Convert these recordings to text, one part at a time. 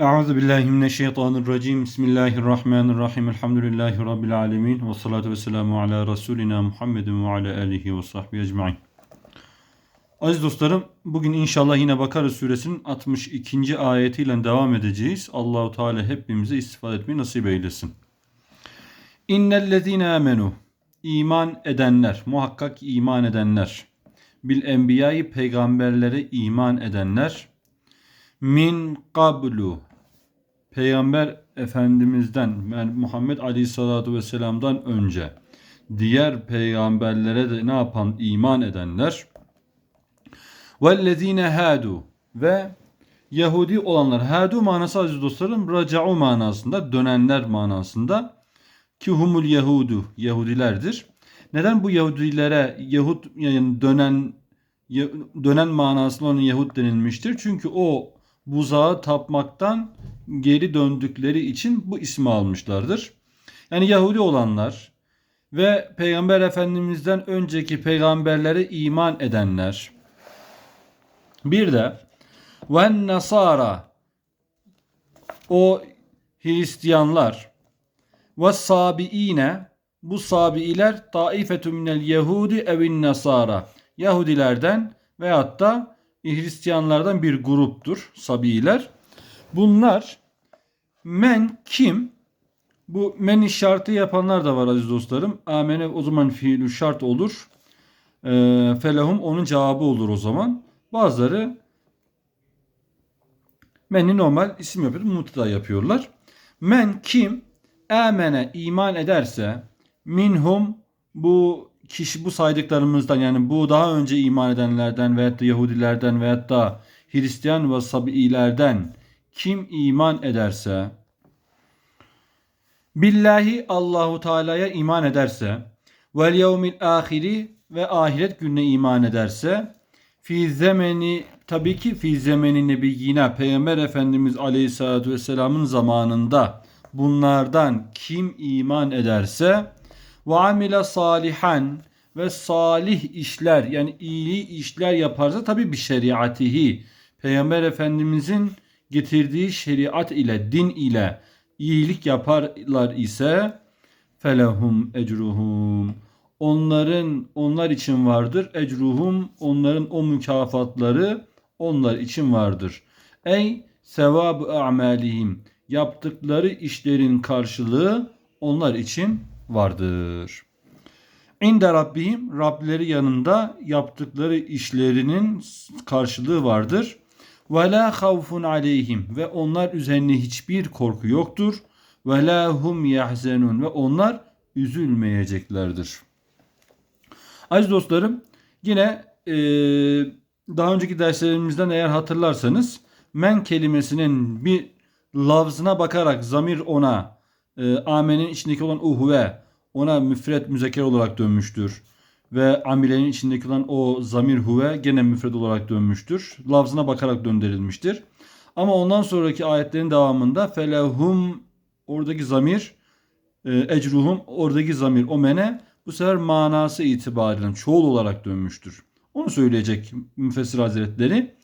Euzu billahi mineşşeytanirracim. Bismillahirrahmanirrahim. Elhamdülillahi rabbil alamin ve salatu vesselamu ala rasulina Muhammedin ve ala alihi ve sahbihi ecmaîn. Aziz dostlarım, bugün inşallah yine Bakara suresinin 62. ayetiyle devam edeceğiz. Allahu Teala hepimize istifade etmeyi nasip eylesin. İnnellezîne amenu iman edenler, muhakkak iman edenler. Bil enbiyayı peygamberlere iman edenler min kablu Peygamber Efendimiz'den yani Muhammed Aleyhisselatü Vesselam'dan önce diğer peygamberlere de ne yapan iman edenler vellezine hadu ve Yahudi olanlar hadu manası aziz dostlarım raca'u manasında dönenler manasında ki humul Yahudu Yahudilerdir. Neden bu Yahudilere Yahud yani dönen dönen manasında onun Yahud denilmiştir? Çünkü o buzağa tapmaktan geri döndükleri için bu ismi almışlardır. Yani Yahudi olanlar ve Peygamber Efendimiz'den önceki peygamberlere iman edenler. Bir de ve nasara o Hristiyanlar ve sabiine bu sabiiler taifetü minel yehudi evin nasara Yahudilerden veyahut da Hristiyanlardan bir gruptur sabiiler. Bunlar men kim? Bu men şartı yapanlar da var aziz dostlarım. Amene o zaman fiilü şart olur. E, felehum onun cevabı olur o zaman. Bazıları men'i normal isim yapıyor. Mutlaka yapıyorlar. Men kim? Amene iman ederse minhum bu kişi bu saydıklarımızdan yani bu daha önce iman edenlerden veyahut da Yahudilerden veyahut da Hristiyan ve Sabiilerden kim iman ederse billahi Allahu Teala'ya iman ederse vel yevmil ahiri ve ahiret gününe iman ederse fi zemeni tabii ki fi zemeni nebiyyina peygamber efendimiz aleyhissalatu vesselamın zamanında bunlardan kim iman ederse ve amile salihan ve salih işler yani iyi işler yaparsa tabi bir şeriatihi. Peygamber Efendimizin getirdiği şeriat ile din ile iyilik yaparlar ise felehum ecruhum. Onların onlar için vardır. Ecruhum onların o mükafatları onlar için vardır. Ey sevabı amelihim yaptıkları işlerin karşılığı onlar için vardır. İnde Rabbihim Rableri yanında yaptıkları işlerinin karşılığı vardır. Ve la havfun aleyhim ve onlar üzerine hiçbir korku yoktur. Ve la hum yahzenun ve onlar üzülmeyeceklerdir. Aziz dostlarım yine e, daha önceki derslerimizden eğer hatırlarsanız men kelimesinin bir lafzına bakarak zamir ona e, amenin içindeki olan uhve ona müfret müzeker olarak dönmüştür. Ve amilenin içindeki olan o zamir huve gene müfred olarak dönmüştür. Lafzına bakarak döndürülmüştür. Ama ondan sonraki ayetlerin devamında felehum oradaki zamir e, ecruhum oradaki zamir o mene bu sefer manası itibariyle çoğul olarak dönmüştür. Onu söyleyecek müfessir hazretleri.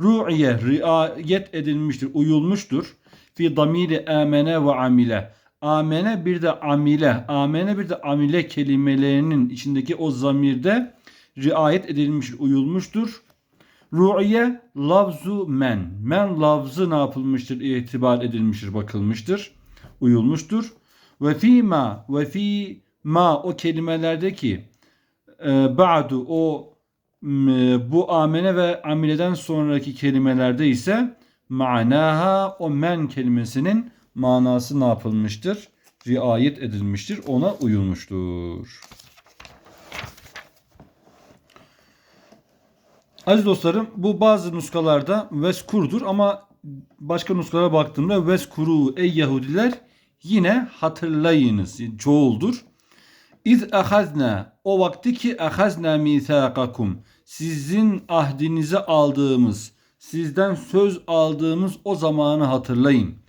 Ru'iye riayet edilmiştir, uyulmuştur. Fi damiri amene ve amile amene bir de amile, amene bir de amile kelimelerinin içindeki o zamirde riayet edilmiş, uyulmuştur. Ru'iye lafzu men. Men lafzı ne yapılmıştır? İtibar edilmiştir, bakılmıştır, uyulmuştur. Ve fi ma ve fi ma o kelimelerdeki e, ba'du o bu amene ve amileden sonraki kelimelerde ise manaha o men kelimesinin manası ne yapılmıştır? Riayet edilmiştir. Ona uyulmuştur. Aziz dostlarım bu bazı nuskalarda veskurdur ama başka nuskalara baktığımda veskuru ey Yahudiler yine hatırlayınız. Çoğuldur. İz ahazna o vakti ki ahazna misakakum sizin ahdinize aldığımız sizden söz aldığımız o zamanı hatırlayın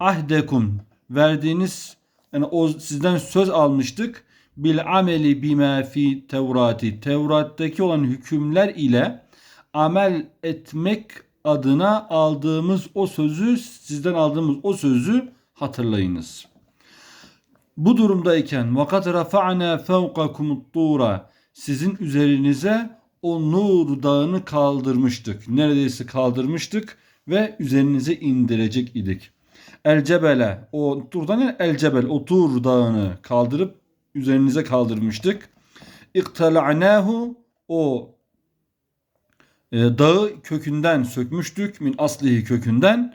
ahdekum verdiğiniz yani o sizden söz almıştık bil ameli bima fi Tevrati. Tevrat'taki olan hükümler ile amel etmek adına aldığımız o sözü sizden aldığımız o sözü hatırlayınız. Bu durumdayken vakat rafa'na fevkakumut tura sizin üzerinize o nur dağını kaldırmıştık. Neredeyse kaldırmıştık ve üzerinize indirecek idik. El cebele o turdan ne? El cebel o tur dağını kaldırıp üzerinize kaldırmıştık. İktala'nahu o e, dağı kökünden sökmüştük. Min aslihi kökünden.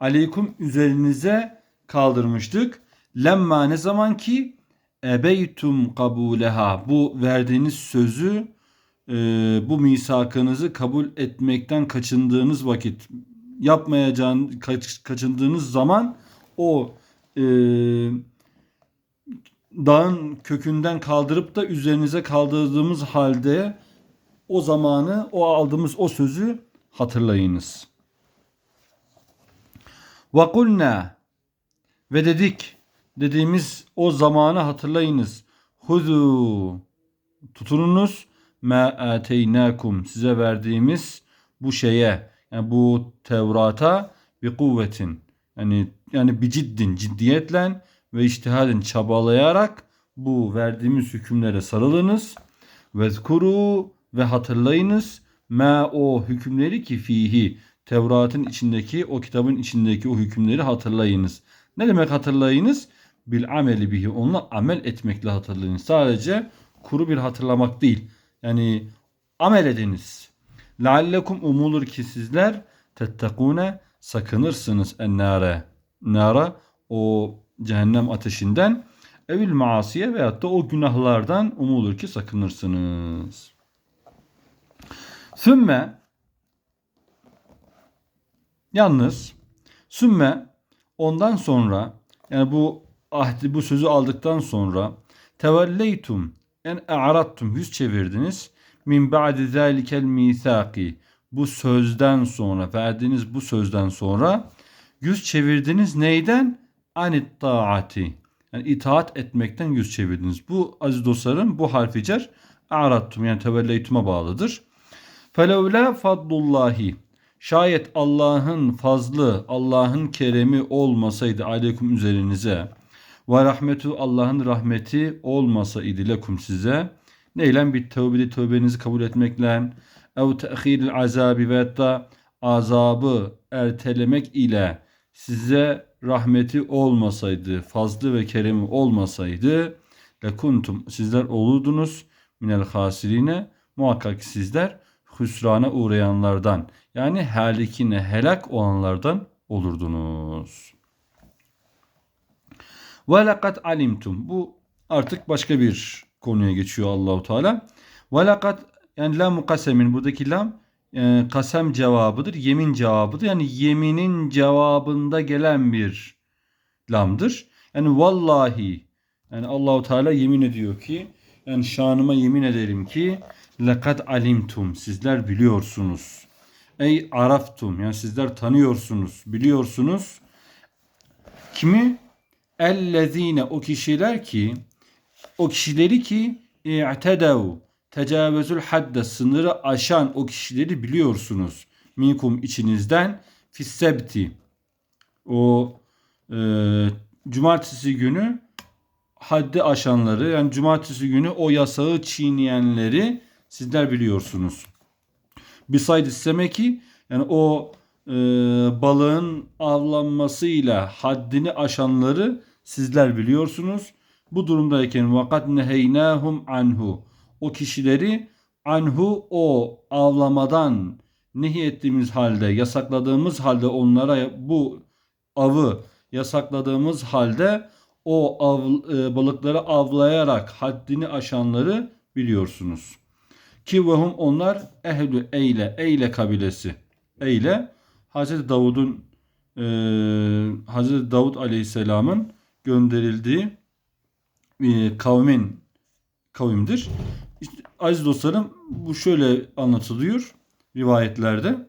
Aleykum üzerinize kaldırmıştık. Lemma ne zaman ki ebeytum kabuleha bu verdiğiniz sözü e, bu misakınızı kabul etmekten kaçındığınız vakit yapmayacağın kaç, kaçındığınız zaman o e, dağın kökünden kaldırıp da üzerinize kaldırdığımız halde o zamanı, o aldığımız o sözü hatırlayınız. Kulna ve dedik dediğimiz o zamanı hatırlayınız. Huzu tutununuz ma ateynakum size verdiğimiz bu şeye yani bu Tevrat'a bir kuvvetin yani yani bir ciddin ciddiyetle ve içtihadin çabalayarak bu verdiğimiz hükümlere sarılınız. Vezkuru ve hatırlayınız ma o hükümleri ki fihi Tevrat'ın içindeki o kitabın içindeki o hükümleri hatırlayınız. Ne demek hatırlayınız? Bil ameli bihi onunla amel etmekle hatırlayınız. Sadece kuru bir hatırlamak değil. Yani amel ediniz. Leallekum umulur ki sizler tettekune sakınırsınız ennare. Nara o cehennem ateşinden evil maasiye veyahut da o günahlardan umulur ki sakınırsınız. Sümme yalnız sümme ondan sonra yani bu ahdi bu sözü aldıktan sonra tevelleytum en a'rattum yüz çevirdiniz min ba'di zalikel misaki bu sözden sonra verdiğiniz bu sözden sonra yüz çevirdiniz neyden? Anit taati. Yani itaat etmekten yüz çevirdiniz. Bu aziz dostlarım bu harfi cer a'rattum yani tevelleytuma bağlıdır. Felevla fadlullahi şayet Allah'ın fazlı, Allah'ın keremi olmasaydı aleyküm üzerinize ve rahmetu Allah'ın rahmeti olmasaydı lekum size neyle bir tövbeli tövbenizi kabul etmekle ev te'khiril azabi ve hatta azabı ertelemek ile size rahmeti olmasaydı, fazlı ve keremi olmasaydı lekuntum sizler olurdunuz minel hasirine muhakkak sizler hüsrana uğrayanlardan yani halikine helak olanlardan olurdunuz. Ve lekad alimtum. Bu artık başka bir konuya geçiyor Allahu Teala. Ve yani lam kasemin buradaki lam e, kasem cevabıdır. Yemin cevabıdır. Yani yeminin cevabında gelen bir lamdır. Yani vallahi yani Allahu Teala yemin ediyor ki yani şanıma yemin ederim ki lekad alimtum sizler biliyorsunuz. Ey araftum yani sizler tanıyorsunuz, biliyorsunuz. Kimi? Ellezine o kişiler ki o kişileri ki i'tedev tecavüzül hadde sınırı aşan o kişileri biliyorsunuz. Minkum içinizden fissebti o e, cumartesi günü haddi aşanları yani cumartesi günü o yasağı çiğneyenleri sizler biliyorsunuz. Besides semeki yani o e, balığın avlanmasıyla haddini aşanları sizler biliyorsunuz. Bu durumdayken vakat neheynahum anhu o kişileri anhu o avlamadan nehi ettiğimiz halde yasakladığımız halde onlara bu avı yasakladığımız halde o av, e, balıkları avlayarak haddini aşanları biliyorsunuz. Ki vehum onlar ehlü eyle, eyle kabilesi. Eyle Hazreti Davud'un e, Hazreti Davud Aleyhisselam'ın gönderildiği e, kavmin kavimdir. İşte, aziz dostlarım bu şöyle anlatılıyor rivayetlerde.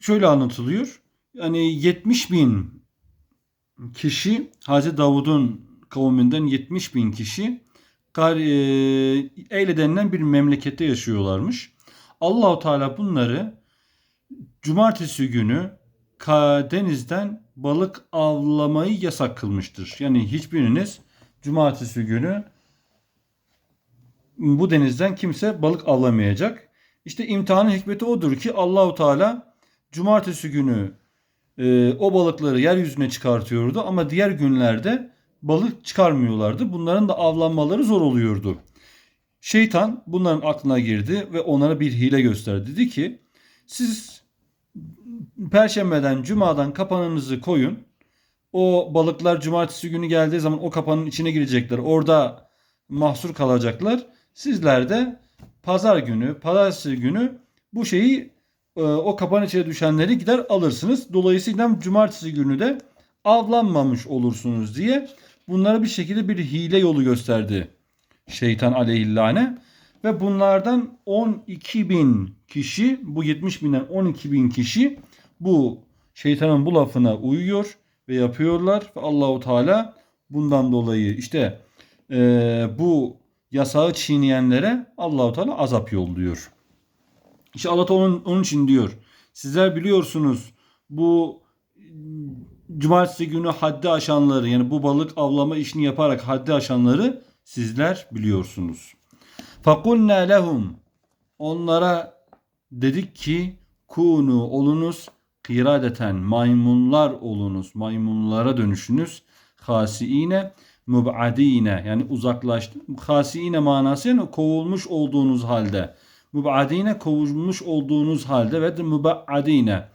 Şöyle anlatılıyor. Yani 70 bin kişi Hazreti Davud'un kavminden 70 bin kişi Gar, e, Eyle denilen bir memlekette yaşıyorlarmış. Allahu Teala bunları cumartesi günü denizden balık avlamayı yasak kılmıştır. Yani hiçbiriniz cumartesi günü bu denizden kimse balık avlamayacak. İşte imtihanın hikmeti odur ki Allahu Teala cumartesi günü e, o balıkları yeryüzüne çıkartıyordu ama diğer günlerde balık çıkarmıyorlardı. Bunların da avlanmaları zor oluyordu. Şeytan bunların aklına girdi ve onlara bir hile gösterdi. Dedi ki siz perşembeden cumadan kapanınızı koyun. O balıklar cumartesi günü geldiği zaman o kapanın içine girecekler. Orada mahsur kalacaklar. Sizler de pazar günü, pazartesi günü bu şeyi e, o kapan içine düşenleri gider alırsınız. Dolayısıyla cumartesi günü de avlanmamış olursunuz diye bunlara bir şekilde bir hile yolu gösterdi şeytan aleyhillâne. Ve bunlardan 12 bin kişi bu 70 binden 12 bin kişi bu şeytanın bu lafına uyuyor ve yapıyorlar ve Allahu Teala bundan dolayı işte e, bu yasağı çiğneyenlere Allahu Teala azap yolluyor. İşte Allah onun, onun için diyor. Sizler biliyorsunuz bu cumartesi günü haddi aşanları yani bu balık avlama işini yaparak haddi aşanları sizler biliyorsunuz. Fakulna lehum onlara dedik ki kunu olunuz kiradeten maymunlar olunuz maymunlara dönüşünüz hasiine mübadine yani uzaklaştı hasiine manası yani kovulmuş olduğunuz halde mübadine kovulmuş olduğunuz halde ve de mübadine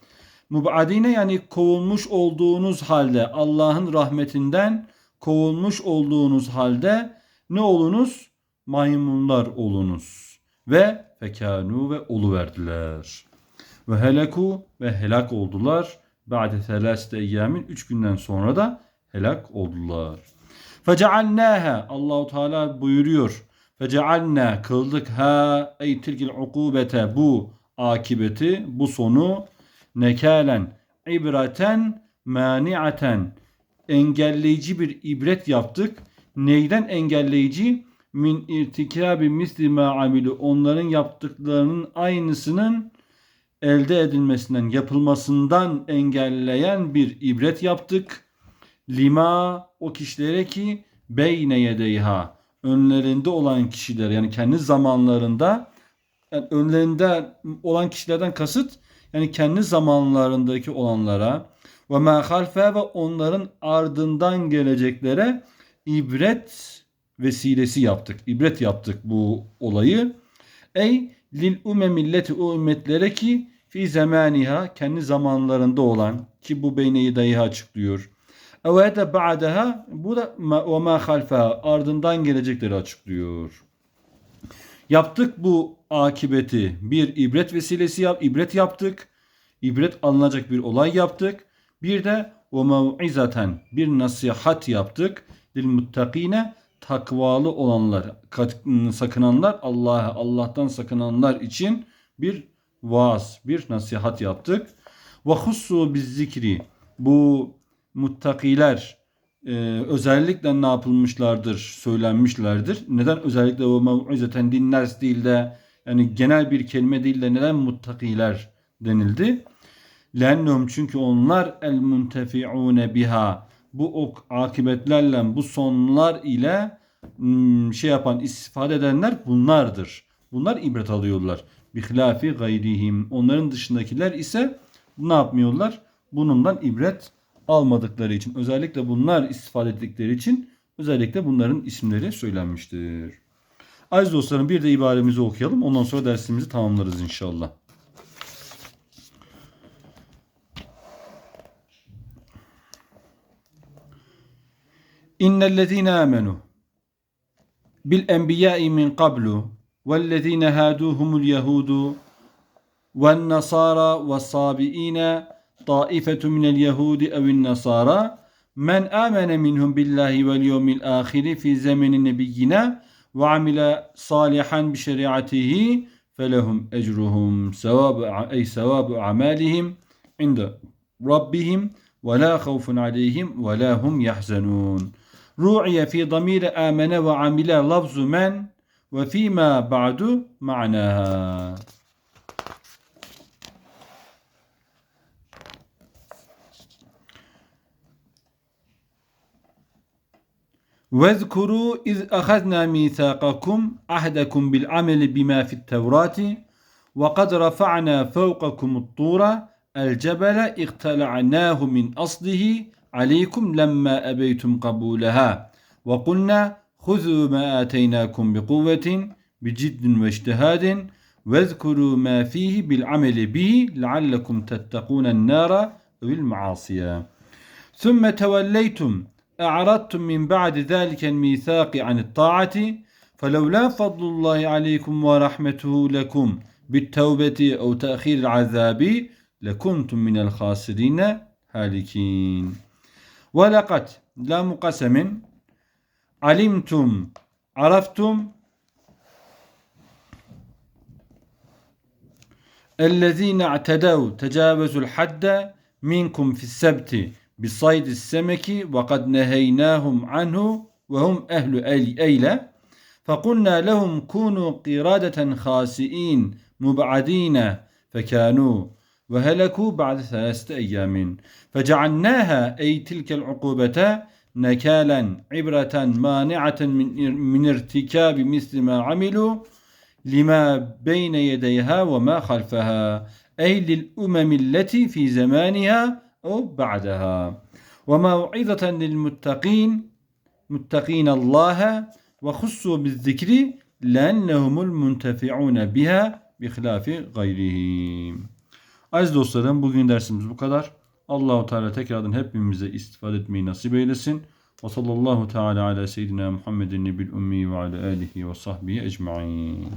mübadine yani kovulmuş olduğunuz halde Allah'ın rahmetinden kovulmuş olduğunuz halde ne olunuz? Maymunlar olunuz. Ve fekanu ve olu verdiler. Ve heleku ve helak oldular. Ba'de selâsite eyyamin. Üç günden sonra da helak oldular. Fecealnâhe Allahu Teala buyuruyor. Fecealnâ kıldık ha ey tilkil ukubete bu akibeti bu sonu nekalen ibraten maniaten engelleyici bir ibret yaptık. Neyden engelleyici? Min irtikabi misli ma amilu onların yaptıklarının aynısının elde edilmesinden, yapılmasından engelleyen bir ibret yaptık. Lima o kişilere ki beyne yedeyha önlerinde olan kişiler yani kendi zamanlarında yani önlerinde olan kişilerden kasıt yani kendi zamanlarındaki olanlara ve ma halfe ve onların ardından geleceklere ibret vesilesi yaptık. İbret yaptık bu olayı. Ey lil ume milleti o ümmetlere ki fi zamaniha kendi zamanlarında olan ki bu beyneyi dayı açıklıyor. Ve de ba'daha bu da ve ma halfa ardından gelecekleri açıklıyor. Yaptık bu akibeti bir ibret vesilesi yap, ibret yaptık. İbret alınacak bir olay yaptık. Bir de o mev'izaten bir nasihat yaptık. Lil muttakine takvalı olanlar, sakınanlar, Allah'a, Allah'tan sakınanlar için bir vaaz, bir nasihat yaptık. Ve hussu biz zikri. Bu muttakiler e, özellikle ne yapılmışlardır, söylenmişlerdir. Neden özellikle o mev'izeten dinlers değil de yani genel bir kelime değil de neden muttakiler denildi? Lennum çünkü onlar el muntefi'une biha bu ok akibetlerle bu sonlar ile hmm, şey yapan istifade edenler bunlardır. Bunlar ibret alıyorlar. Bihlafi gayrihim. Onların dışındakiler ise ne yapmıyorlar? Bunundan ibret almadıkları için özellikle bunlar istifade ettikleri için özellikle bunların isimleri söylenmiştir. Aziz dostlarım bir de ibaremizi okuyalım. Ondan sonra dersimizi tamamlarız inşallah. İnnellezîne âmenû bil enbiyâ'i min qablu vellezîne hâdûhumul yehûdû ven nasara ve sabiine taifetu minel yehudi evin nasara men amene minhum billahi vel yevmil ahiri fi zemenin nebiyyina ve amile salihan bi şeriatihi felehum ecruhum sevabu ey sevabu amalihim inde rabbihim ve la روعي في ضمير آمن وعمل لفظ من وفيما بعد معناها. واذكروا إذ أخذنا ميثاقكم عهدكم بالعمل بما في التوراة وقد رفعنا فوقكم الطور الجبل اقتلعناه من أصله عليكم لما أبيتم قبولها. وقلنا خذوا ما آتيناكم بقوة بجد واجتهاد واذكروا ما فيه بالعمل به لعلكم تتقون النار والمعاصي ثم توليتم أعرضتم من بعد ذلك الميثاق عن الطاعة فلولا فضل الله عليكم ورحمته لكم بالتوبة أو تأخير العذاب لكنتم من الخاسرين هالكين. ولقد لام قسم علمتم عرفتم الذين اعتدوا تجاوزوا الحد منكم في السبت بصيد السمك وقد نهيناهم عنه وهم أهل أيل- أيلة. فقلنا لهم كونوا قردة خاسئين مبعدين فكانوا وهلكوا بعد ثلاثة أيام. فجعلناها أي تلك العقوبة نكالا عبرة مانعة من, من ارتكاب مثل ما عملوا لما بين يديها وما خلفها أي للأمم التي في زمانها أو بعدها. وموعظة للمتقين متقين الله وخصوا بالذكر لأنهم المنتفعون بها بخلاف غيرهم. Aziz dostlarım bugün dersimiz bu kadar. Allahu Teala tekrardan hepimize istifade etmeyi nasip eylesin. Ve sallallahu teala ala seyyidina Muhammedin nebil ummi ve ala alihi ve sahbihi ecmaîn.